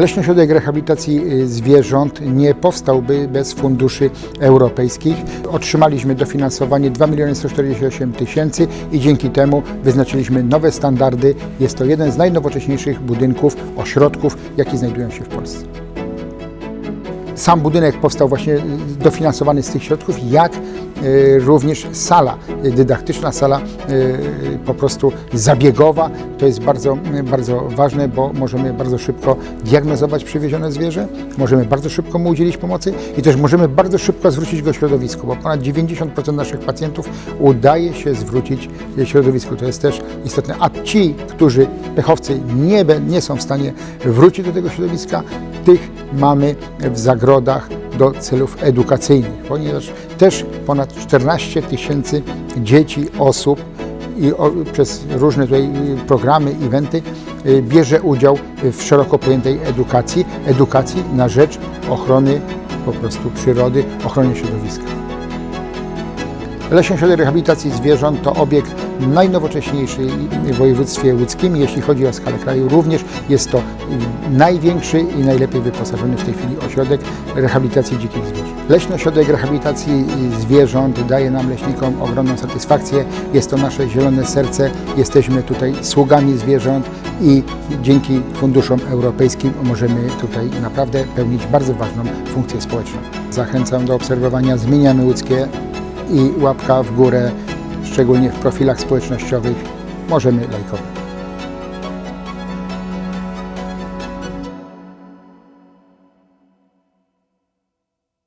Leśny Ośrodek Rehabilitacji y, Zwierząt nie powstałby bez funduszy europejskich. Otrzymaliśmy dofinansowanie 2 148 tysięcy i dzięki temu wyznaczyliśmy nowe standardy. Jest to jeden z najnowocześniejszych budynków, ośrodków, jakie znajdują się w Polsce. Sam budynek powstał właśnie y, dofinansowany z tych środków, jak również sala dydaktyczna, sala y, po prostu zabiegowa. To jest bardzo, bardzo ważne, bo możemy bardzo szybko diagnozować przywiezione zwierzę, możemy bardzo szybko mu udzielić pomocy i też możemy bardzo szybko zwrócić go środowisku, bo ponad 90% naszych pacjentów udaje się zwrócić środowisku. To jest też istotne. A ci, którzy pechowcy nie, nie są w stanie wrócić do tego środowiska, tych mamy w zagrodach do celów edukacyjnych, ponieważ też ponad 14 tysięcy dzieci, osób i o, przez różne tutaj programy, eventy y, bierze udział w szeroko pojętej edukacji, edukacji na rzecz ochrony po prostu przyrody, ochrony środowiska. Leśny Ośrodek Rehabilitacji Zwierząt to obiekt najnowocześniejszy w województwie łódzkim. Jeśli chodzi o skalę kraju, również jest to największy i najlepiej wyposażony w tej chwili ośrodek rehabilitacji dzikich zwierząt. Leśny Ośrodek Rehabilitacji Zwierząt daje nam leśnikom ogromną satysfakcję. Jest to nasze zielone serce. Jesteśmy tutaj sługami zwierząt i dzięki funduszom europejskim możemy tutaj naprawdę pełnić bardzo ważną funkcję społeczną. Zachęcam do obserwowania Zmieniamy Łódzkie i łapka w górę, szczególnie w profilach społecznościowych, możemy lajkować.